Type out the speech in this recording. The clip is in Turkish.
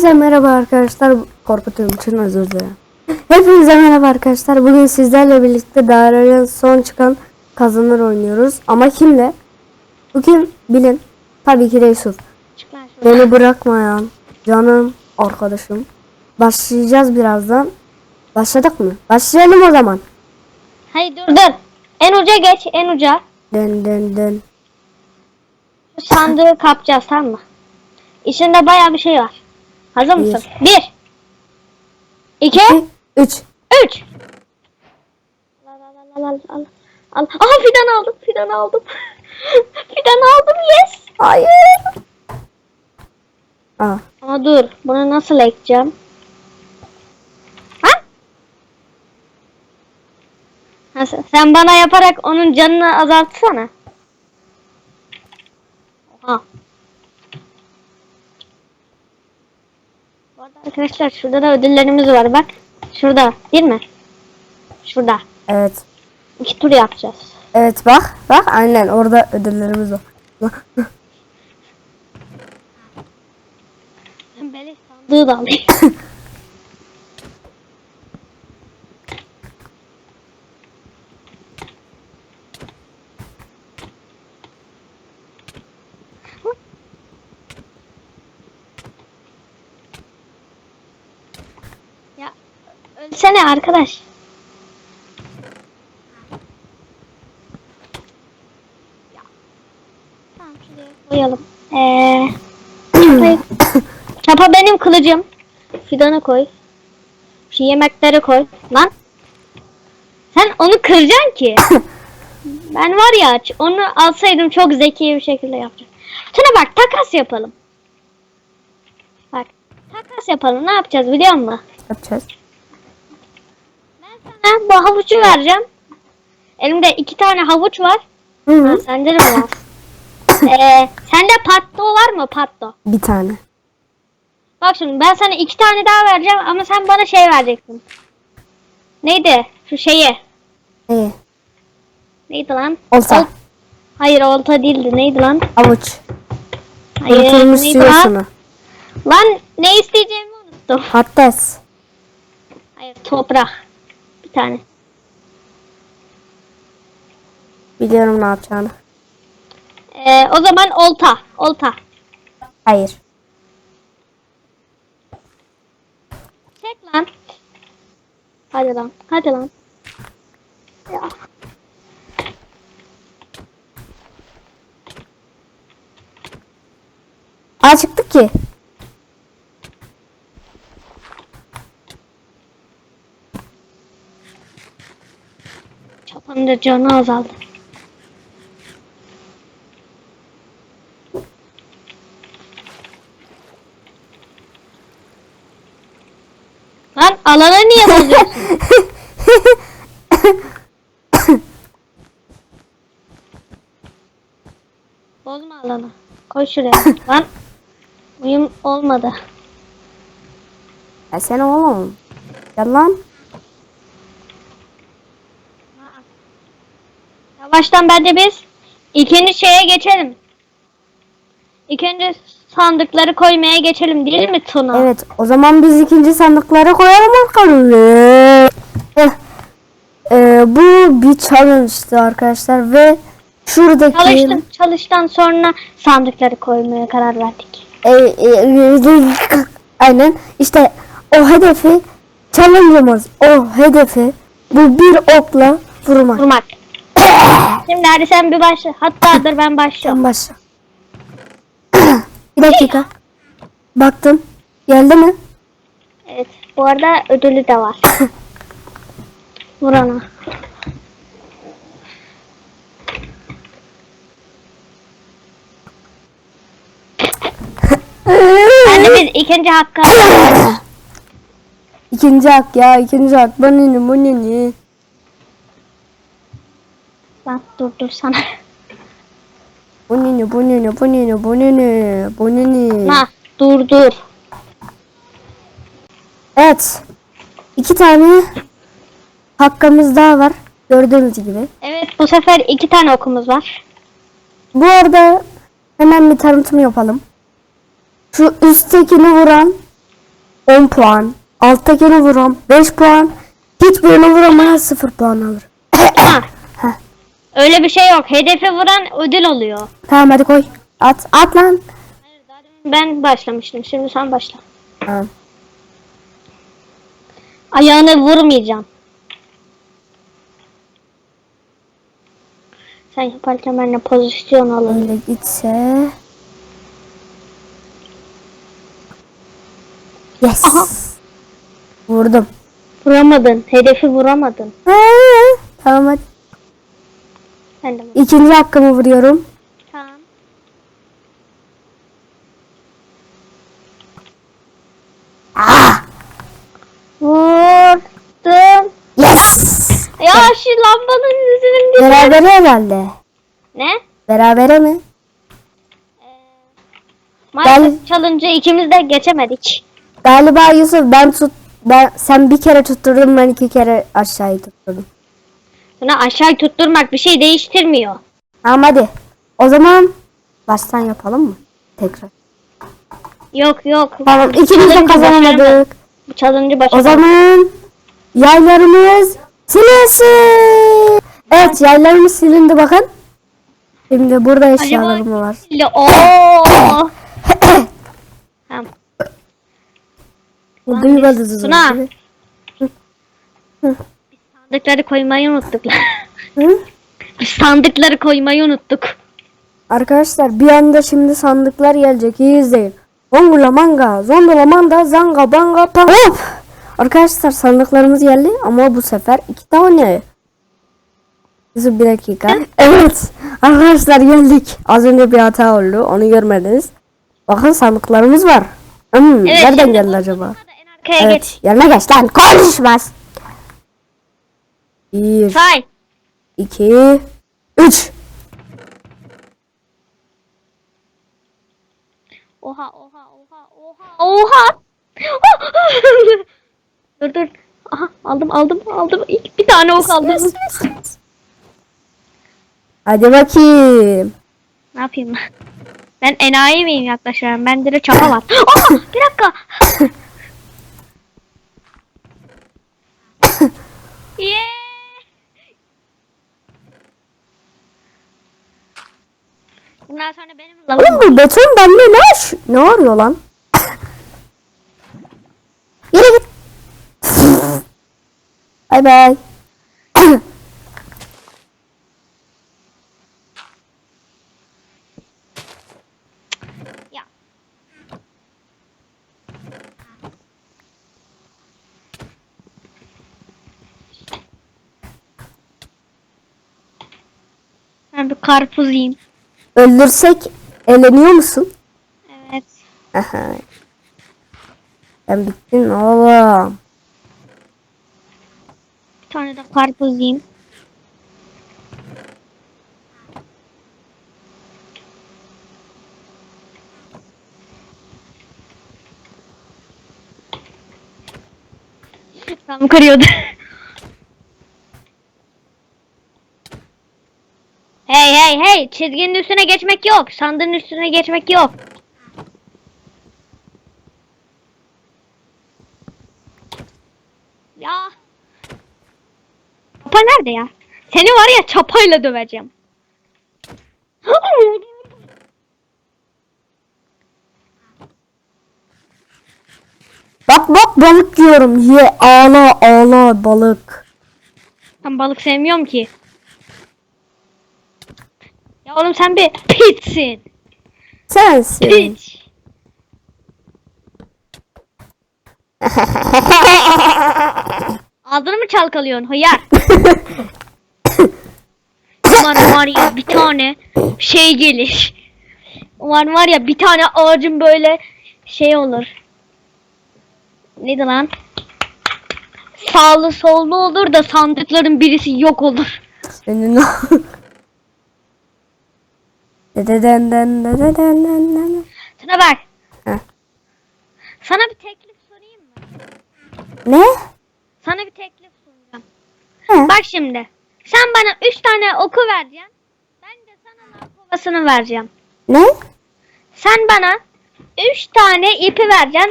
Hepinize merhaba arkadaşlar. Korkutuyorum için özür dilerim. Hepinize merhaba arkadaşlar. Bugün sizlerle birlikte dairenin son çıkan kazanır oynuyoruz. Ama kimle? Bu kim? Bilin. Tabii ki de Yusuf. Beni bırakmayan canım arkadaşım. Başlayacağız birazdan. Başladık mı? Başlayalım o zaman. Hayır dur dur. En uca geç en uca. Den den den. Şu sandığı kapacağız tamam mı? İçinde baya bir şey var. Hazır mısın? Bir. İki. 2 3 Üç. Al al al al al. al. Aha fidan aldım fidan aldım. fidan aldım yes. Hayır. Aa, Ama dur bunu nasıl ekeceğim? Ha? Ha, sen bana yaparak onun canını azaltsana. Oha. Bu arada arkadaşlar şurada da ödüllerimiz var bak. Şurada değil mi? Şurada. evet. İki tur yapacağız. Evet bak. Bak aynen orada ödüllerimiz var. Ben böyle sandığı da alayım. ölsene arkadaş. Tamam şuraya koyalım. Ee, çapa benim kılıcım. Fidanı koy. Şu yemekleri koy. Lan. Sen onu kıracaksın ki. ben var ya onu alsaydım çok zeki bir şekilde yapacağım. Şuna bak takas yapalım. Bak takas yapalım. Ne yapacağız biliyor musun? Yapacağız. Ben bu havucu vereceğim. Elimde iki tane havuç var. Hı Ha, hı. sende de var? ee, sende patto var mı patto? Bir tane. Bak şimdi ben sana iki tane daha vereceğim ama sen bana şey vereceksin. Neydi? Şu şeyi. İyi. Neydi lan? Olta. Ol- Hayır olta değildi. Neydi lan? Avuç. Hayır Unutulmuş neydi lan? Lan ne isteyeceğimi unuttum. Hattes. Hayır toprak. Bir tane. Biliyorum ne yapacağını. Ee, o zaman olta. Olta. Hayır. Çek lan. Hadi lan. Hadi lan. Ya. Aa ki. Çapanın da canı azaldı. Lan alanı niye bozuyorsun? Bozma alanı. Koy şuraya. Lan uyum olmadı. Ya sen oğlum. Gel lan. Yavaştan bence biz ikinci şeye geçelim. İlk önce sandıkları koymaya geçelim değil mi Tuna? Evet o zaman biz ikinci sandıklara koyalım. Heh. Ee, bu bir challenge'tı arkadaşlar ve şuradaki Çalıştım. Çalıştan sonra sandıkları koymaya karar verdik. e, e, aynen işte o hedefi challenge'ımız o hedefi bu bir okla vurmak. Vurmak. Şimdi hadi sen bir başla. Hatta dur ben başlıyorum. Sen başla. bir dakika. Baktım. Geldi mi? Evet. Bu arada ödülü de var. Vur ona. Ben de biz ikinci hakkı. İkinci hak ya ikinci hak. Bu ne bu ne ne? Dur dur sana. Bu ne bu ne bu ne bu ne bu ne? Ha dur dur. Evet. İki tane hakkımız daha var. Gördüğünüz gibi. Evet bu sefer iki tane okumuz var. Bu arada hemen bir tanıtım yapalım. Şu üsttekini vuran 10 puan. Alttakini vuran 5 puan. Hiçbirini vuramayan 0 puan alır. Öyle bir şey yok. Hedefe vuran ödül oluyor. Tamam hadi koy. At. At lan. Hayır, daha demin ben başlamıştım. Şimdi sen başla. Tamam. Ayağını vurmayacağım. Sen yaparken ben de pozisyon alayım. Öyle gitse. Yes. Aha. Vurdum. Vuramadın. Hedefi vuramadın. Ha, tamam hadi. Ben de İkinci hakkımı vuruyorum. Tamam. Ah! Vurdum. Yes. Ya şu lambanın yüzünün dibi. Berabere herhalde. Ne? Berabere mi? Maalesef challenge ikimiz de geçemedik. Galiba Yusuf ben tut ben sen bir kere tutturdun ben iki kere aşağıyı tutturdum. Sana aşağı tutturmak bir şey değiştirmiyor. Tamam hadi. O zaman baştan yapalım mı? Tekrar. Yok yok. Tamam ikimiz de kazanamadık. Bu challenge'ı O başaramadık. zaman yaylarımız silinsin. Evet yaylarımız silindi bakın. Şimdi burada eşyalarım var. Oo. tamam. Bu duymadınız mı? Sandıkları koymayı unuttuk. Hı? Sandıkları koymayı unuttuk. Arkadaşlar bir anda şimdi sandıklar gelecek. İyi izleyin. Ongula manga, zondola manda, zanga banga pa. Hop! Arkadaşlar sandıklarımız geldi ama bu sefer iki tane. Bizim bir dakika. Evet. Arkadaşlar geldik. Az önce bir hata oldu. Onu görmediniz. Bakın sandıklarımız var. Hmm, Evet, nereden geldi acaba? Evet. geç. Yerine geç lan. Konuşmaz. Bir, Say. iki, üç. Oha oha oha oha oha. dur dur. Aha aldım aldım aldım. İlk bir tane ok aldım. Hadi bakayım. Ne yapayım ben? Ben enayi miyim yaklaşıyorum? Bende de çapa var. Aa, bir dakika. Bundan sonra benim. Oğlum bu beton bende ne aş- ne arıyor lan? Yürü git. Bay bay. Ya. Ben bir karpuz yiyeyim. Öldürsek eleniyor musun? Evet. Aha. Sen bittin oğlum. Bir tane de karpuz yiyeyim. Tam kırıyordu. Hey hey çizginin üstüne geçmek yok. Sandığın üstüne geçmek yok. Ya. Çapa nerede ya? Seni var ya çapayla döveceğim. Bak bak balık diyorum. Ye ağla ağla balık. Ben balık sevmiyorum ki. Ya oğlum sen bir pitsin. Sensin. Piç. Ağzını mı çalkalıyorsun hıyar? Umarım var ya bir tane şey gelir. Umarım var ya bir tane ağacın böyle şey olur. Neydi lan? Sağlı sollu olur da sandıkların birisi yok olur. Senin. Dededen den dededen den den. Sana bak. Heh. Sana bir teklif sorayım mı? Ne? Sana bir teklif sunacağım. He. Bak şimdi. Sen bana 3 tane oku vereceksin. Ben de sana lav kovasını vereceğim. Ne? Sen bana 3 tane ipi vereceksin.